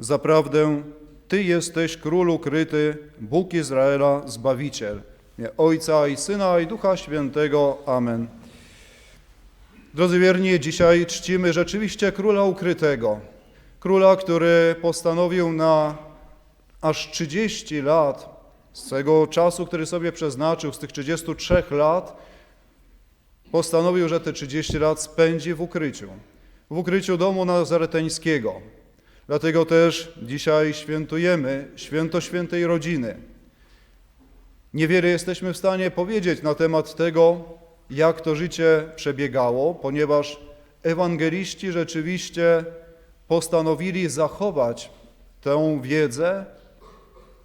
Zaprawdę Ty jesteś król ukryty, Bóg Izraela, Zbawiciel. Ojca i Syna i Ducha Świętego. Amen. Drodzy wierni, dzisiaj czcimy rzeczywiście króla ukrytego. Króla, który postanowił na aż 30 lat z tego czasu, który sobie przeznaczył, z tych 33 lat, postanowił, że te 30 lat spędzi w ukryciu. W ukryciu domu nazareteńskiego. Dlatego też dzisiaj świętujemy święto świętej rodziny. Niewiele jesteśmy w stanie powiedzieć na temat tego, jak to życie przebiegało, ponieważ ewangeliści rzeczywiście postanowili zachować tę wiedzę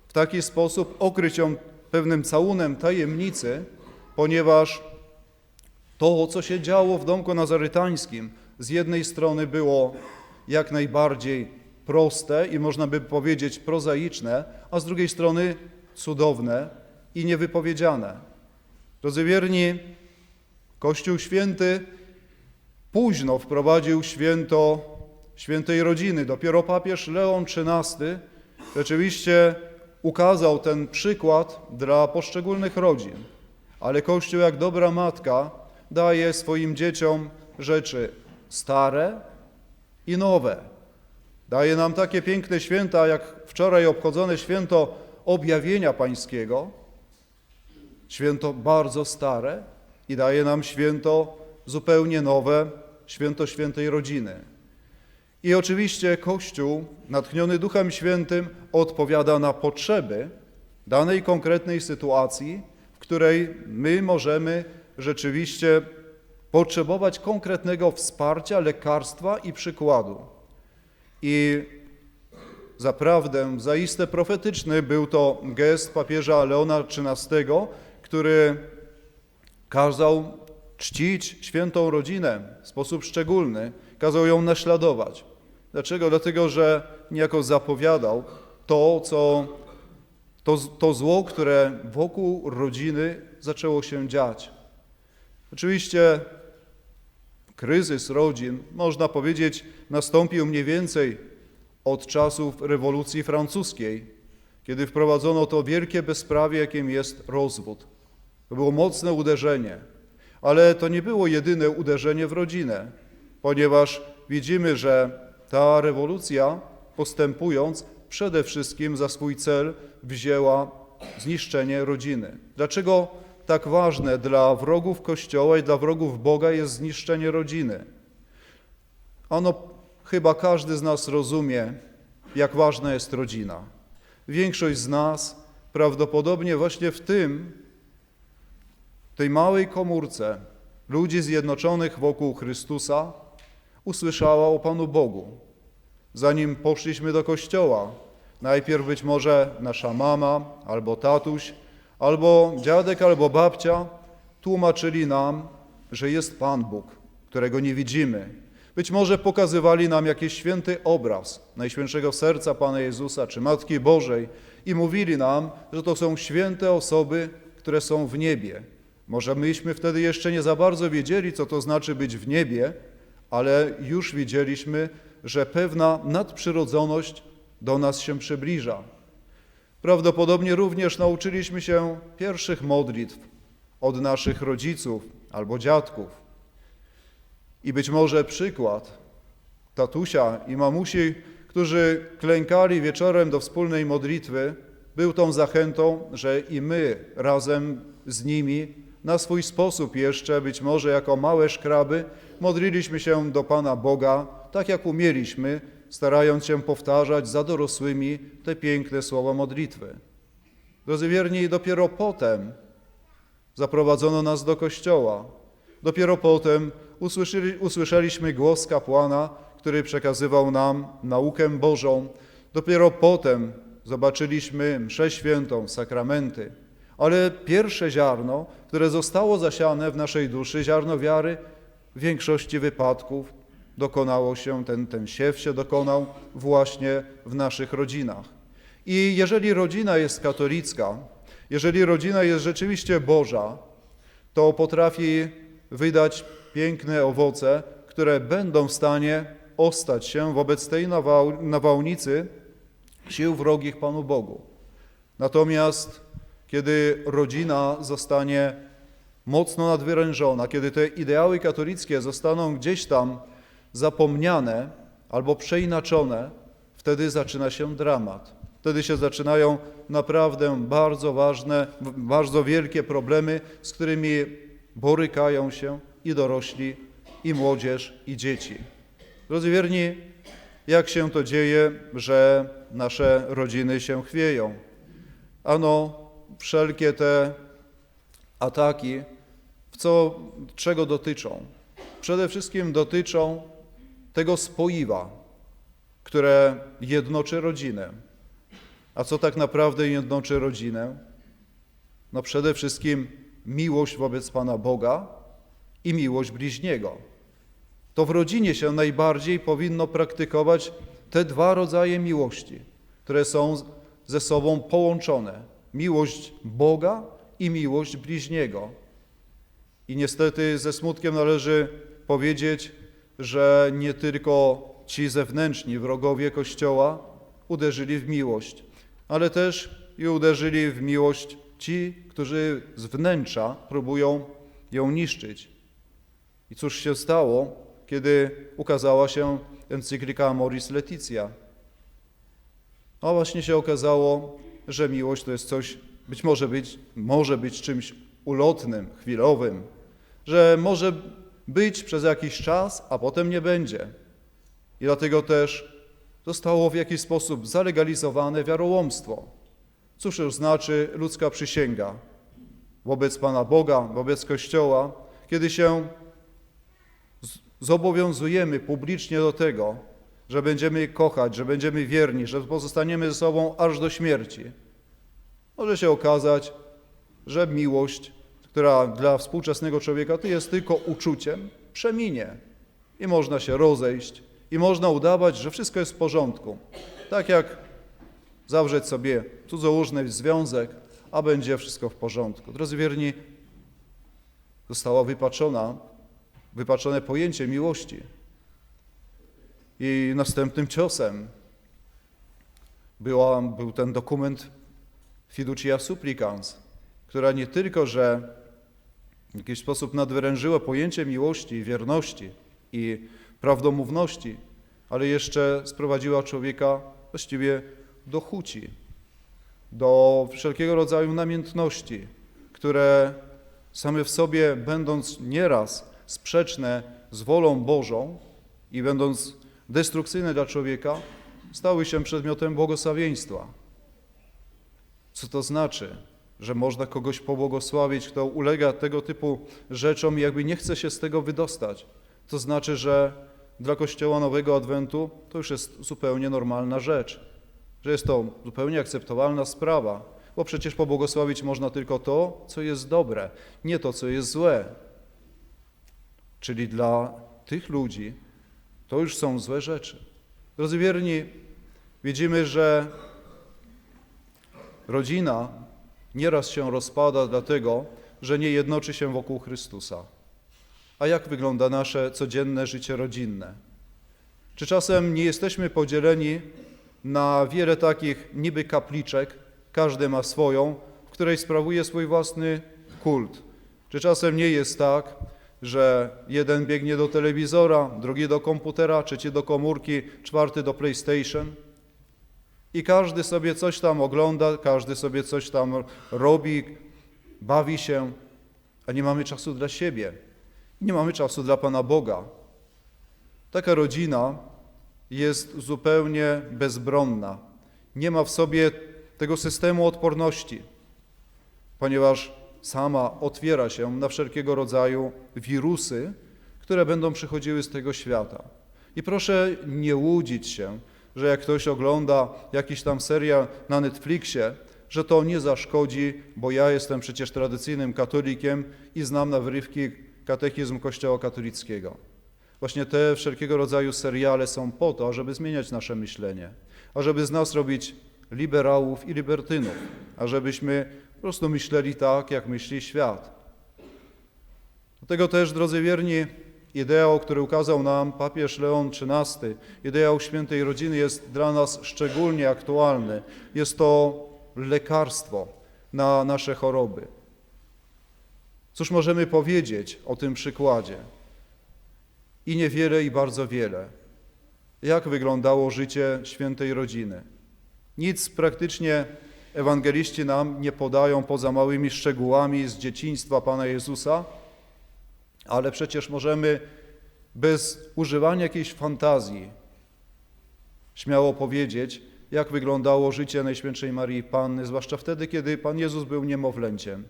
w taki sposób, okryć ją pewnym całunem tajemnicy, ponieważ to, co się działo w domku nazarytańskim, z jednej strony było jak najbardziej proste i można by powiedzieć prozaiczne, a z drugiej strony cudowne i niewypowiedziane. Drodzy wierni, Kościół Święty późno wprowadził święto świętej rodziny. Dopiero papież Leon XIII rzeczywiście ukazał ten przykład dla poszczególnych rodzin. Ale Kościół, jak dobra matka, daje swoim dzieciom rzeczy stare i nowe. Daje nam takie piękne święta, jak wczoraj obchodzone święto objawienia Pańskiego, święto bardzo stare i daje nam święto zupełnie nowe, święto świętej rodziny. I oczywiście Kościół, natchniony Duchem Świętym, odpowiada na potrzeby danej konkretnej sytuacji, w której my możemy rzeczywiście potrzebować konkretnego wsparcia, lekarstwa i przykładu. I zaprawdę, zaiste profetyczny był to gest papieża Leona XIII, który kazał czcić świętą rodzinę w sposób szczególny, kazał ją naśladować. Dlaczego? Dlatego, że niejako zapowiadał to, co, to, to zło, które wokół rodziny zaczęło się dziać. Oczywiście kryzys rodzin, można powiedzieć, nastąpił mniej więcej od czasów rewolucji francuskiej, kiedy wprowadzono to wielkie bezprawie, jakim jest rozwód. To było mocne uderzenie, ale to nie było jedyne uderzenie w rodzinę, ponieważ widzimy, że ta rewolucja, postępując, przede wszystkim za swój cel wzięła zniszczenie rodziny. Dlaczego tak ważne dla wrogów Kościoła i dla wrogów Boga jest zniszczenie rodziny? Ano, chyba każdy z nas rozumie, jak ważna jest rodzina. Większość z nas prawdopodobnie właśnie w tym, tej małej komórce ludzi zjednoczonych wokół Chrystusa usłyszała o Panu Bogu. Zanim poszliśmy do kościoła, najpierw być może nasza mama albo tatuś, albo dziadek, albo babcia tłumaczyli nam, że jest Pan Bóg, którego nie widzimy. Być może pokazywali nam jakiś święty obraz Najświętszego Serca Pana Jezusa czy Matki Bożej i mówili nam, że to są święte osoby, które są w niebie. Może myśmy wtedy jeszcze nie za bardzo wiedzieli, co to znaczy być w niebie, ale już widzieliśmy, że pewna nadprzyrodzoność do nas się przybliża. Prawdopodobnie również nauczyliśmy się pierwszych modlitw od naszych rodziców albo dziadków. I być może przykład tatusia i mamusi, którzy klękali wieczorem do wspólnej modlitwy, był tą zachętą, że i my razem z nimi na swój sposób jeszcze, być może jako małe szkraby, modliliśmy się do Pana Boga, tak jak umieliśmy, starając się powtarzać za dorosłymi te piękne słowa modlitwy. Drodzy wierni, dopiero potem zaprowadzono nas do kościoła. Dopiero potem usłyszeli, usłyszeliśmy głos kapłana, który przekazywał nam naukę Bożą. Dopiero potem zobaczyliśmy mszę świętą, sakramenty. Ale pierwsze ziarno, które zostało zasiane w naszej duszy, ziarno wiary, w większości wypadków dokonało się, ten, ten siew się dokonał właśnie w naszych rodzinach. I jeżeli rodzina jest katolicka, jeżeli rodzina jest rzeczywiście Boża, to potrafi wydać piękne owoce, które będą w stanie ostać się wobec tej nawał, nawałnicy, sił wrogich Panu Bogu. Natomiast kiedy rodzina zostanie mocno nadwyrężona, kiedy te ideały katolickie zostaną gdzieś tam zapomniane albo przeinaczone, wtedy zaczyna się dramat. Wtedy się zaczynają naprawdę bardzo ważne, bardzo wielkie problemy, z którymi borykają się i dorośli, i młodzież, i dzieci. Drodzy wierni, jak się to dzieje, że nasze rodziny się chwieją? Ano, wszelkie te ataki, w co, czego dotyczą? Przede wszystkim dotyczą tego spoiwa, które jednoczy rodzinę. A co tak naprawdę jednoczy rodzinę? No przede wszystkim miłość wobec Pana Boga i miłość bliźniego. To w rodzinie się najbardziej powinno praktykować te dwa rodzaje miłości, które są ze sobą połączone. Miłość Boga i miłość bliźniego. I niestety ze smutkiem należy powiedzieć, że nie tylko ci zewnętrzni wrogowie Kościoła uderzyli w miłość, ale też i uderzyli w miłość ci, którzy z wnętrza próbują ją niszczyć. I cóż się stało, kiedy ukazała się encyklika Amoris Laetitia? A właśnie się okazało, że miłość to jest coś, być może być, może być czymś ulotnym, chwilowym, że może być przez jakiś czas, a potem nie będzie. I dlatego też zostało w jakiś sposób zalegalizowane wiarołomstwo. Cóż już znaczy ludzka przysięga wobec Pana Boga, wobec Kościoła, kiedy się zobowiązujemy publicznie do tego, że będziemy kochać, że będziemy wierni, że pozostaniemy ze sobą aż do śmierci. Może się okazać, że miłość, która dla współczesnego człowieka to jest tylko uczuciem, przeminie i można się rozejść i można udawać, że wszystko jest w porządku. Tak jak zawrzeć sobie cudzołóżny związek, a będzie wszystko w porządku. Drodzy wierni, została wypaczona, wypaczone pojęcie miłości. I następnym ciosem była, był ten dokument Fiducia Supplicans, która nie tylko, że w jakiś sposób nadwyrężyła pojęcie miłości, wierności i prawdomówności, ale jeszcze sprowadziła człowieka właściwie do chuci, do wszelkiego rodzaju namiętności, które same w sobie, będąc nieraz sprzeczne z wolą Bożą i będąc destrukcyjne dla człowieka, stały się przedmiotem błogosławieństwa. Co to znaczy? Że można kogoś pobłogosławić, kto ulega tego typu rzeczom i jakby nie chce się z tego wydostać. To znaczy, że dla Kościoła Nowego Adwentu to już jest zupełnie normalna rzecz, że jest to zupełnie akceptowalna sprawa, bo przecież pobłogosławić można tylko to, co jest dobre, nie to, co jest złe. Czyli dla tych ludzi to już są złe rzeczy. Drodzy wierni, widzimy, że rodzina nieraz się rozpada dlatego, że nie jednoczy się wokół Chrystusa. A jak wygląda nasze codzienne życie rodzinne? Czy czasem nie jesteśmy podzieleni na wiele takich niby kapliczek, każdy ma swoją, w której sprawuje swój własny kult? Czy czasem nie jest tak, że jeden biegnie do telewizora, drugi do komputera, trzeci do komórki, czwarty do PlayStation? I każdy sobie coś tam ogląda, każdy sobie coś tam robi, bawi się, a nie mamy czasu dla siebie. Nie mamy czasu dla Pana Boga. Taka rodzina jest zupełnie bezbronna. Nie ma w sobie tego systemu odporności, ponieważ sama otwiera się na wszelkiego rodzaju wirusy, które będą przychodziły z tego świata. I proszę nie łudzić się, że jak ktoś ogląda jakiś tam serial na Netflixie, że to nie zaszkodzi, bo ja jestem przecież tradycyjnym katolikiem i znam na wyrywki katechizm Kościoła katolickiego. Właśnie te wszelkiego rodzaju seriale są po to, ażeby zmieniać nasze myślenie, ażeby z nas robić liberałów i libertynów, ażebyśmy po prostu myśleli tak, jak myśli świat. Dlatego też, drodzy wierni, Ideał, który ukazał nam papież Leon XIII, ideał świętej rodziny jest dla nas szczególnie aktualny. Jest to lekarstwo na nasze choroby. Cóż możemy powiedzieć o tym przykładzie? I niewiele, i bardzo wiele. Jak wyglądało życie świętej rodziny? Nic praktycznie ewangeliści nam nie podają poza małymi szczegółami z dzieciństwa Pana Jezusa, ale przecież możemy bez używania jakiejś fantazji śmiało powiedzieć, jak wyglądało życie Najświętszej Marii Panny, zwłaszcza wtedy, kiedy Pan Jezus był niemowlęciem.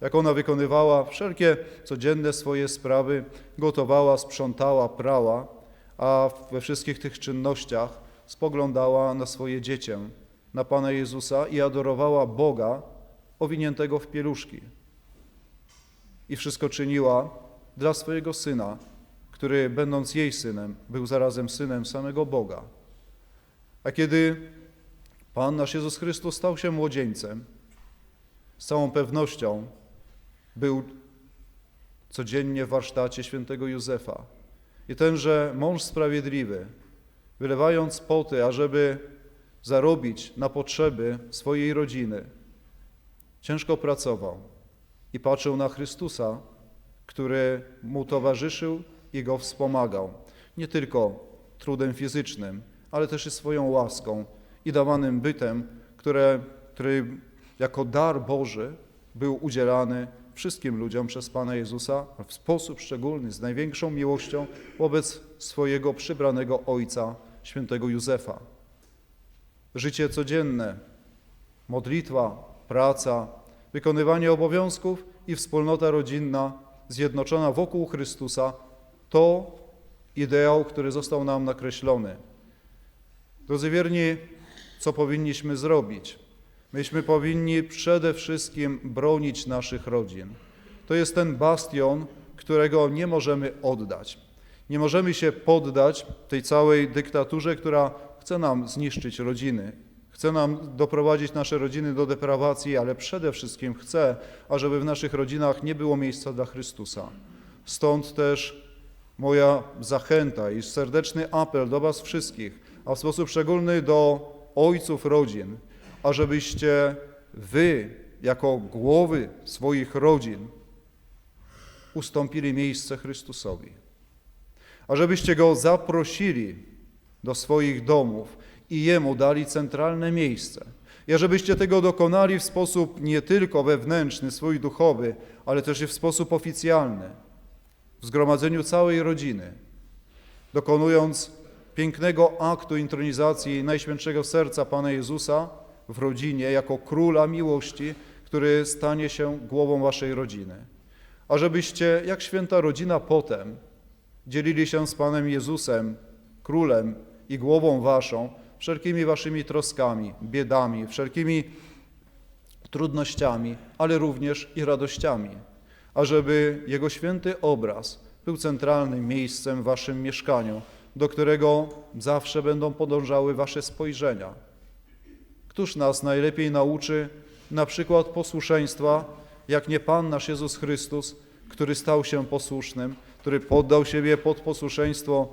Jak ona wykonywała wszelkie codzienne swoje sprawy, gotowała, sprzątała, prała, a we wszystkich tych czynnościach spoglądała na swoje dziecię, na Pana Jezusa i adorowała Boga owiniętego w pieluszki. I wszystko czyniła dla swojego syna, który będąc jej synem, był zarazem synem samego Boga. A kiedy Pan nasz Jezus Chrystus stał się młodzieńcem, z całą pewnością był codziennie w warsztacie świętego Józefa. I tenże mąż sprawiedliwy, wylewając poty, ażeby zarobić na potrzeby swojej rodziny, ciężko pracował i patrzył na Chrystusa, który mu towarzyszył i go wspomagał. Nie tylko trudem fizycznym, ale też i swoją łaską i dawanym bytem, które, który jako dar Boży był udzielany wszystkim ludziom przez Pana Jezusa w sposób szczególny, z największą miłością wobec swojego przybranego Ojca, świętego Józefa. Życie codzienne, modlitwa, praca, wykonywanie obowiązków i wspólnota rodzinna zjednoczona wokół Chrystusa to ideał, który został nam nakreślony. Drodzy wierni, co powinniśmy zrobić? Myśmy powinni przede wszystkim bronić naszych rodzin. To jest ten bastion, którego nie możemy oddać. Nie możemy się poddać tej całej dyktaturze, która chce nam zniszczyć rodziny, chce nam doprowadzić nasze rodziny do deprawacji, ale przede wszystkim chce, ażeby w naszych rodzinach nie było miejsca dla Chrystusa. Stąd też moja zachęta i serdeczny apel do Was wszystkich, a w sposób szczególny do ojców rodzin, ażebyście Wy, jako głowy swoich rodzin, ustąpili miejsce Chrystusowi. Ażebyście Go zaprosili do swoich domów i Jemu dali centralne miejsce. I ażebyście tego dokonali w sposób nie tylko wewnętrzny, swój duchowy, ale też i w sposób oficjalny, w zgromadzeniu całej rodziny, dokonując pięknego aktu intronizacji Najświętszego Serca Pana Jezusa w rodzinie jako króla miłości, który stanie się głową waszej rodziny. Ażebyście, jak święta rodzina potem, dzielili się z Panem Jezusem, królem i głową waszą, wszelkimi waszymi troskami, biedami, wszelkimi trudnościami, ale również i radościami, ażeby Jego święty obraz był centralnym miejscem w waszym mieszkaniu, do którego zawsze będą podążały wasze spojrzenia. Któż nas najlepiej nauczy na przykład posłuszeństwa, jak nie Pan nasz Jezus Chrystus, który stał się posłusznym, który poddał siebie pod posłuszeństwo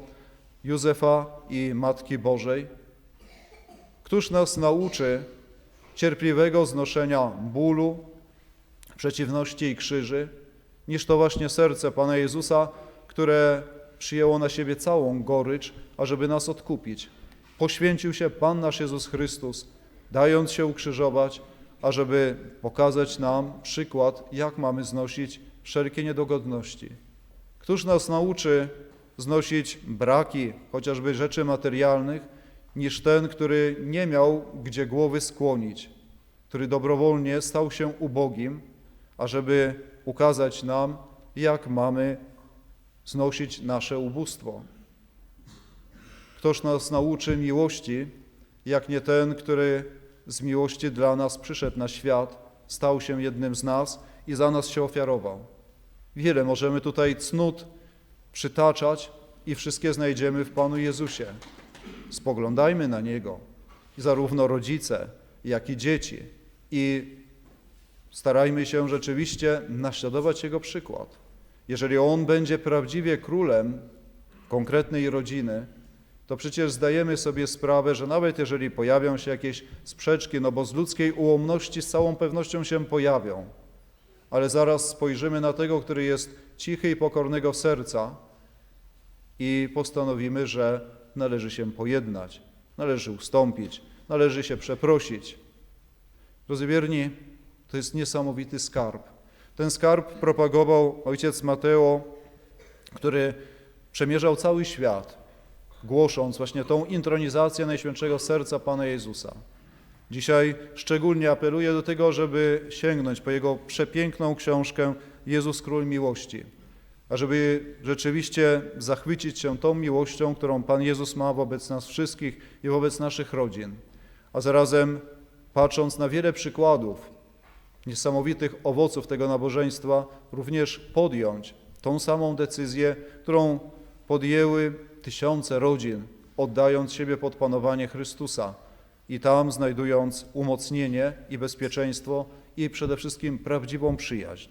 Józefa i Matki Bożej? Któż nas nauczy cierpliwego znoszenia bólu, przeciwności i krzyży, niż to właśnie serce Pana Jezusa, które przyjęło na siebie całą gorycz, ażeby nas odkupić. Poświęcił się Pan nasz Jezus Chrystus, dając się ukrzyżować, ażeby pokazać nam przykład, jak mamy znosić wszelkie niedogodności. Któż nas nauczy znosić braki, chociażby rzeczy materialnych, niż ten, który nie miał gdzie głowy skłonić, który dobrowolnie stał się ubogim, ażeby ukazać nam, jak mamy znosić nasze ubóstwo. Ktoż nas nauczy miłości, jak nie ten, który z miłości dla nas przyszedł na świat, stał się jednym z nas i za nas się ofiarował. Wiele możemy tutaj cnót przytaczać i wszystkie znajdziemy w Panu Jezusie. Spoglądajmy na Niego, zarówno rodzice, jak i dzieci i starajmy się rzeczywiście naśladować Jego przykład. Jeżeli On będzie prawdziwie królem konkretnej rodziny, to przecież zdajemy sobie sprawę, że nawet jeżeli pojawią się jakieś sprzeczki, no bo z ludzkiej ułomności z całą pewnością się pojawią, ale zaraz spojrzymy na tego, który jest cichy i pokornego serca i postanowimy, że należy się pojednać, należy ustąpić, należy się przeprosić. Drodzy wierni, to jest niesamowity skarb. Ten skarb propagował ojciec Mateo, który przemierzał cały świat, głosząc właśnie tą intronizację Najświętszego Serca Pana Jezusa. Dzisiaj szczególnie apeluję do tego, żeby sięgnąć po jego przepiękną książkę Jezus Król Miłości, ażeby rzeczywiście zachwycić się tą miłością, którą Pan Jezus ma wobec nas wszystkich i wobec naszych rodzin, a zarazem patrząc na wiele przykładów niesamowitych owoców tego nabożeństwa, również podjąć tą samą decyzję, którą podjęły tysiące rodzin, oddając siebie pod panowanie Chrystusa i tam znajdując umocnienie i bezpieczeństwo i przede wszystkim prawdziwą przyjaźń.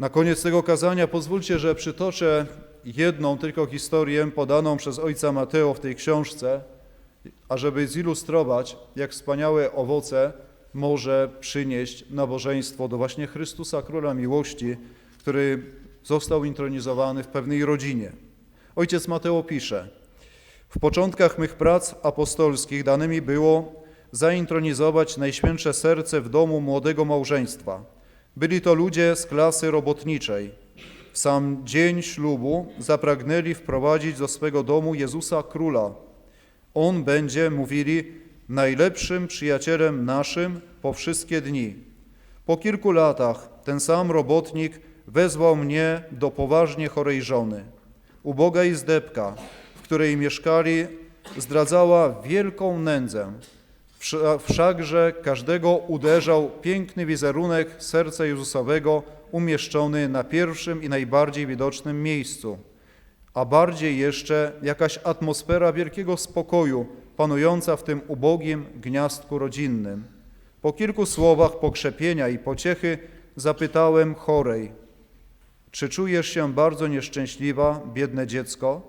Na koniec tego kazania pozwólcie, że przytoczę jedną tylko historię podaną przez ojca Mateo w tej książce, ażeby zilustrować, jak wspaniałe owoce może przynieść nabożeństwo do właśnie Chrystusa, Króla Miłości, który został intronizowany w pewnej rodzinie. Ojciec Mateo pisze, w początkach mych prac apostolskich danymi było zaintronizować Najświętsze Serce w domu młodego małżeństwa. Byli to ludzie z klasy robotniczej. W sam dzień ślubu zapragnęli wprowadzić do swego domu Jezusa Króla. On będzie, mówili, najlepszym przyjacielem naszym po wszystkie dni. Po kilku latach ten sam robotnik wezwał mnie do poważnie chorej żony. Uboga izdebka, w której mieszkali, zdradzała wielką nędzę. Wsza- Wszakże każdego uderzał piękny wizerunek serca Jezusowego umieszczony na pierwszym i najbardziej widocznym miejscu, a bardziej jeszcze jakaś atmosfera wielkiego spokoju panująca w tym ubogim gniazdku rodzinnym. Po kilku słowach pokrzepienia i pociechy zapytałem chorej, czy czujesz się bardzo nieszczęśliwa, biedne dziecko?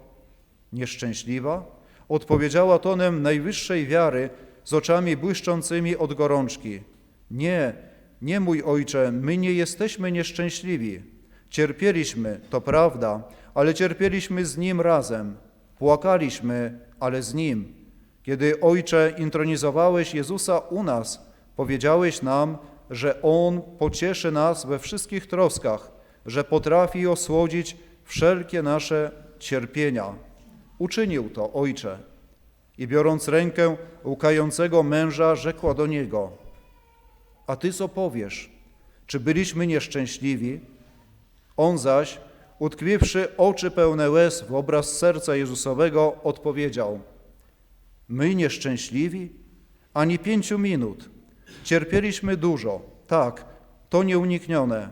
Nieszczęśliwa? Odpowiedziała tonem najwyższej wiary, z oczami błyszczącymi od gorączki. Nie, nie mój ojcze, my nie jesteśmy nieszczęśliwi. Cierpieliśmy, to prawda, ale cierpieliśmy z Nim razem. Płakaliśmy, ale z Nim. Kiedy, Ojcze, intronizowałeś Jezusa u nas, powiedziałeś nam, że On pocieszy nas we wszystkich troskach, że potrafi osłodzić wszelkie nasze cierpienia. Uczynił to, Ojcze. I biorąc rękę łkającego męża, rzekła do niego: A ty co powiesz? Czy byliśmy nieszczęśliwi? On zaś, utkwiwszy oczy pełne łez w obraz serca Jezusowego, odpowiedział: My nieszczęśliwi? Ani pięciu minut. Cierpieliśmy dużo, tak, to nieuniknione,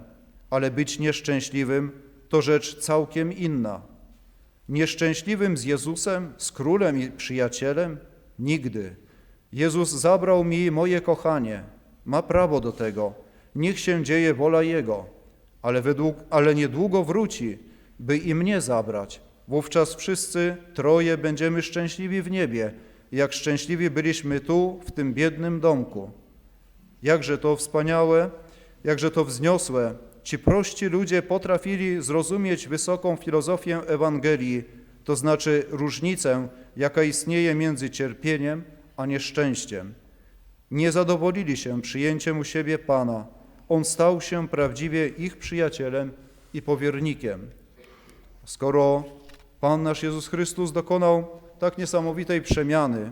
ale być nieszczęśliwym to rzecz całkiem inna. Nieszczęśliwym z Jezusem, z królem i przyjacielem? Nigdy. Jezus zabrał mi moje kochanie. Ma prawo do tego. Niech się dzieje wola Jego. Ale, według, ale niedługo wróci, by i mnie zabrać. Wówczas wszyscy troje będziemy szczęśliwi w niebie, jak szczęśliwi byliśmy tu, w tym biednym domku. Jakże to wspaniałe, jakże to wzniosłe. Ci prości ludzie potrafili zrozumieć wysoką filozofię Ewangelii, to znaczy różnicę, jaka istnieje między cierpieniem a nieszczęściem. Nie zadowolili się przyjęciem u siebie Pana. On stał się prawdziwie ich przyjacielem i powiernikiem. Skoro Pan nasz Jezus Chrystus dokonał tak niesamowitej przemiany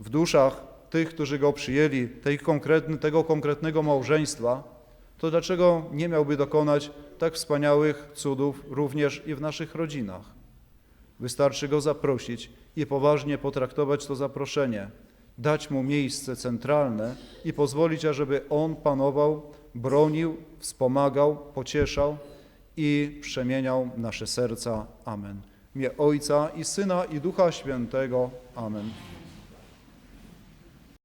w duszach tych, którzy Go przyjęli, tej konkretny, tego konkretnego małżeństwa, to dlaczego nie miałby dokonać tak wspaniałych cudów również i w naszych rodzinach? Wystarczy Go zaprosić i poważnie potraktować to zaproszenie, dać Mu miejsce centralne i pozwolić, ażeby On panował, bronił, wspomagał, pocieszał i przemieniał nasze serca. Amen. Imię Ojca i Syna i Ducha Świętego. Amen.